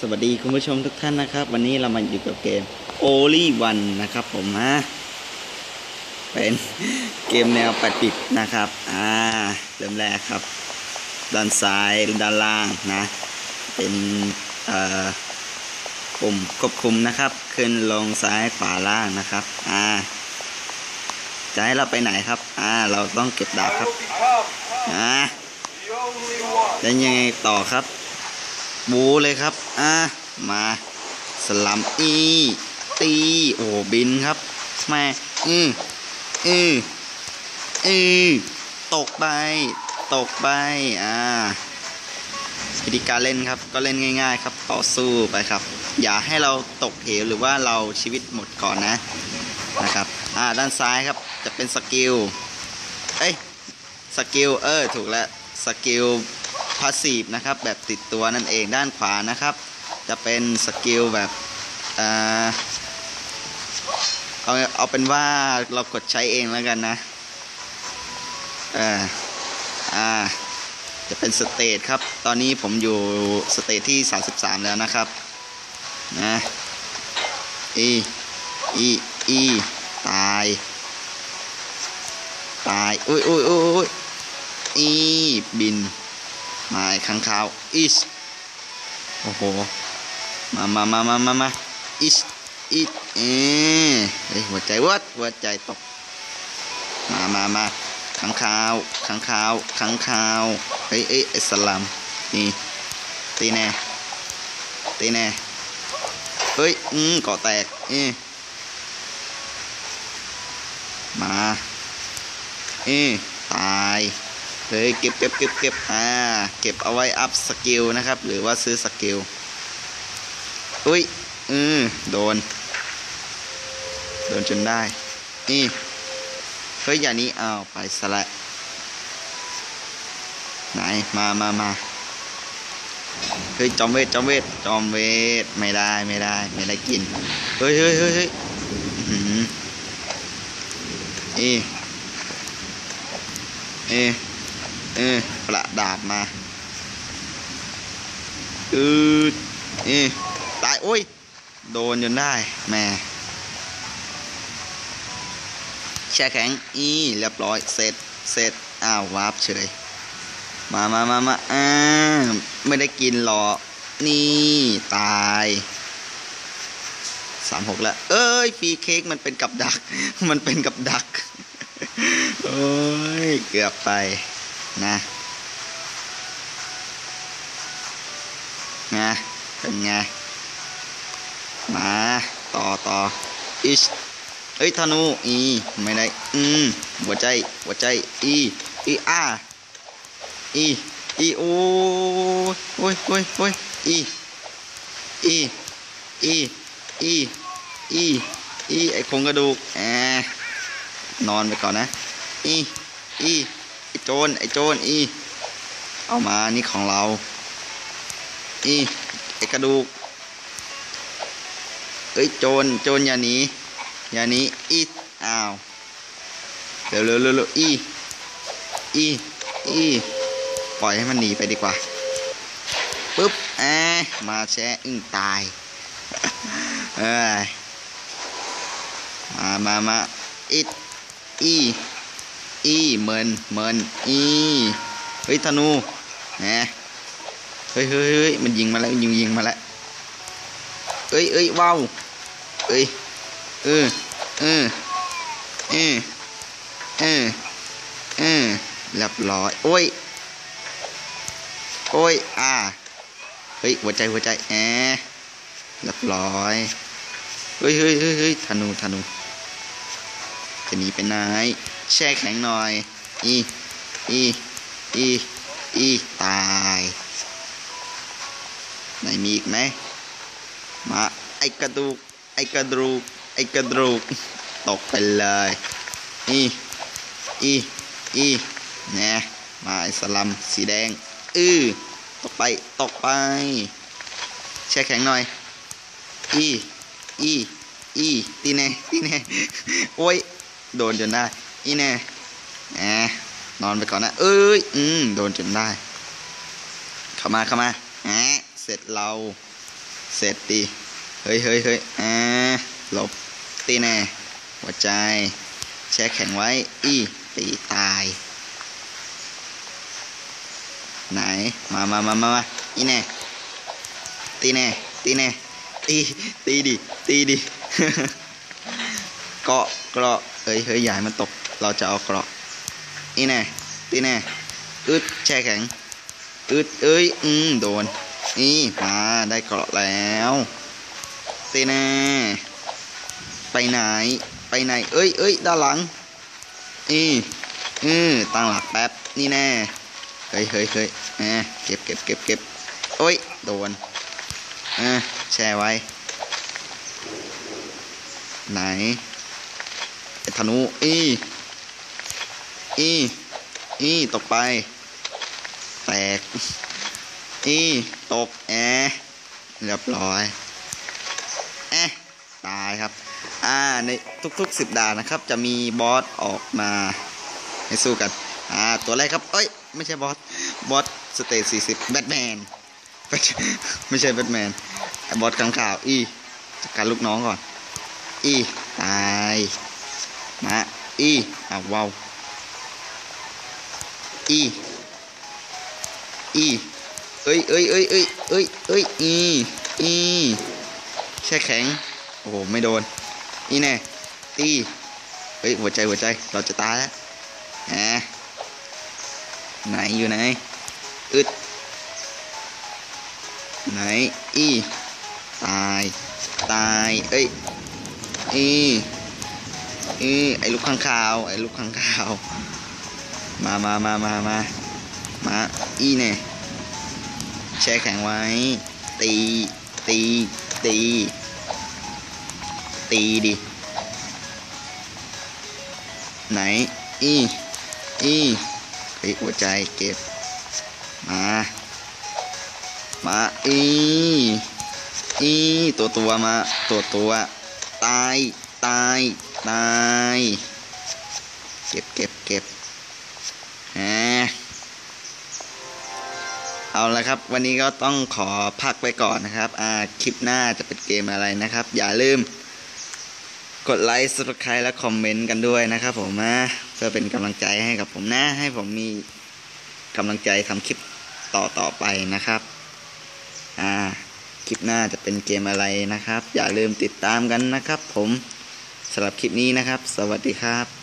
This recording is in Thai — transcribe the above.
สวัสดีคุณผู้ชมทุกท่านนะครับ วันนี้เรามาอยู่กับเกม Only One นนะครับ ผมนะเป็นเกมแนวปัดปิดนะครับอ่าเริ่มแรกครับ ด้านซ้ายด้านล่างนะ เป็นเอ่อปุ่มควบคุมนะครับ ขึ้นลงซ้ายขวาล่างนะครับอ่าจะให้เราไปไหนครับอ่าเราต้องเก็บดาบครับอ่าแล้วยังไงต่อครับ บูเลยครับ อะ มาสลัมอี ตี โอ้ บินครับแม่อืออืออือตกไป ตกไป อ่าวิธีการเล่นครับ ก็เล่นง่าย ๆ ครับ ต่อสู้ไปครับ อย่าให้เราตกเหวหรือว่าเราชีวิตหมดก่อนนะ นะครับ อ่า ด้านซ้ายครับ จะเป็นสกิล เอ้ย สกิล เออ ถูกแล้ว สกิล พาสซีฟนะครับแบบติดตัวนั่นเองด้านขวานะครับ จะเป็นสกิลแบบเออเอาเอาเป็นว่าเรากดใช้เองแล้วกันนะเอออ่าจะเป็นสเตทครับ ตอนนี้ผมอยู่สเตทที่ 33 แล้วนะครับ นะอีอีอีตาย ตาย อุ้ยอุ้ยอุ้ยอุ้ยอีบิน มาข้างขาวอิสโอ้โห มามามามามามาอิสอิสเอเฮ้ยหัวใจวัดหัวใจตก มามามาข้างขาวข้างขาวข้างขาวเฮ้ยเอ้ยไอ้สลัมนี่ตีแน่ตีแน่เฮ้ย อืมก่อแตก เอ้มา เอ้ตาย เฮ้ยเก็บเก็บเก็บเก็บอ่าเก็บเอาไว้อัพสกิลนะครับ หรือว่าซื้อสกิลอุ้ยอืมโดน โดนจนได้ นี่เฮ้ยอย่างนี้เอาไปสละไหนมามามาเฮ้ยจอมเวทจอมเวทจอมเวทไม่ได้ไม่ได้ไม่ได้กินเฮ้ยเฮ้ยเฮ้ยเฮ้ยอื้อเอ๊เอ๊ เออประดาบมาอืดเออตายโอ้ย โดนจนได้แม่แช่แข็งอีเรียบร้อย เสร็จ เสร็จ อ้าววาร์ปเฉย มามามามาอ่าไม่ได้กินหรอ นี่ ตายสามหกแล้ว เอ้ยฟีเค้กมันเป็นกับดัก มันเป็นกับดัก โอ้ย เกือบไป นะนะเป็นไง มาต่อต่ออิชเอ้ยธนูอีไม่ได้อืมหัวใจหัวใจอีอีอาอีอีโอ้ยโอ้ยโอ้ยโอ้ยอีอีอีอีอีอีไอโครงกระดูกแอนอนไปก่อนนะอีอี ไอโจนไอโจนอีเอามานี่ของเรา อีไอกระดูกเอ้ยโจนโจนอย่าหนีอย่าหนีอีอ้าวเร็วเร็วเร็วเร็วอีอีอีปล่อยให้มันหนีไปดีกว่าปึ๊บแอบมาแช่อึ้งตายเอ้ยมามามาอีอี อีเหมินเหมินอีเฮ้ยธนูแหมเฮ้ยเฮ้ยเฮ้ยมันยิงมาแล้วยิงยิงมาแล้วเอ้ยเอ้ยว้าวเอ้ยเออเออเออเออเออเรียบร้อยโอ้ยโอ้ยอ่าเฮ้ยหัวใจหัวใจแอบเรียบร้อยเฮ้ยเฮ้ยเฮ้ยเฮ้ยธนูธนูจะหนีไปไหน แช่แข็งหน่อย อี อี อี อี ตายไหนมีอีกไหม มา ไอกระดูก ไอกระดูก ไอกระดูก ตกไปเลย อี อี อีเนี่ยมาไอสลัมสีแดง อื้อ ตกไป ตกไป แช่แข็งหน่อย อี อี อี ตีแน่ตีแน่โอ้ย โดนจนได้ อีแน่แหมนอนไปก่อนนะเอ้ยอืมโดนจนได้ เข้ามาเข้ามาแหมเสร็จเรา เสร็จดีเฮ้ยเฮ้ยเฮ้ยอ่าหลบตีแน่ หัวใจ แช่แข็งไว้ อีตีตาย ไหน มามามามามาอีแน่ ตีแน่ ตีแน่ ตี ตีดิ ตีดิ เกาะเกาะเฮ้ยเฮ้ยให้มันตก เราจะเอาเกราะอีแน่ตีแน่อึดแช่แข็งอึดเอ้ยอืมโดน นี่มาได้เกราะแล้วตีแน่ไปไหน ไปไหน เอ้ยเอ้ยด้านหลังอีอือตั้งหลักแป๊บนี่แน่เฮ้ยเฮ้ยเฮ้ยแหมเก็บเก็บเก็บเก็บโอ้ยโดนอะแช่ไว้ ไหนธนูอี อีอีตกไป แตก อีตกแอะเรียบร้อยแอะตายครับ อ่า ในทุกๆสิบด่านนะครับ จะมีบอสออกมาให้สู้กัน อ่า ตัวแรกครับ เอ้ย ไม่ใช่บอส บอสสเตจสี่สิบแบทแมน ไม่ใช่แบทแมน บอสขังข่าว อีจัดการลูกน้องก่อน อี ตาย มา อีอ้าวว้าว อีอีเอ้ยเอ้ยเอ้ยเอ้ยเอ้ยเอ้ยอีอีแช่แข็ง โอ้โห ไม่โดน อีแน่ ตีเฮ้ย หัวใจ หัวใจ เราจะตายแล้วแหมไหน อยู่ไหน อึด ไหน อี ตาย ตาย เอ้ย อี อี ไอ้ลูกข้างคาว ไอ้ลูกข้างคาว มามามามามามาอีแน่แช่แข็งไว้ ตี ตี ตี ตีดิ ไหน อี อีเฮ้หัวใจเก็บ มา มา อี อี ตัวตัวมา ตัวตัว ตาย ตาย ตาย เก็บเก็บเก็บ เอาละครับ วันนี้ก็ต้องขอพักไปก่อนนะครับอ่าคลิปหน้าจะเป็นเกมอะไรนะครับ อย่าลืม กดไลค์ subscribe และคอมเมนต์กันด้วยนะครับ ผมนะเพื่อเป็นกำลังใจให้กับผมนะ ให้ผมมีกำลังใจทำคลิปต่อต่อไปนะครับอ่าคลิปหน้าจะเป็นเกมอะไรนะครับ อย่าลืมติดตามกันนะครับ ผมสำหรับคลิปนี้นะครับ สวัสดีครับ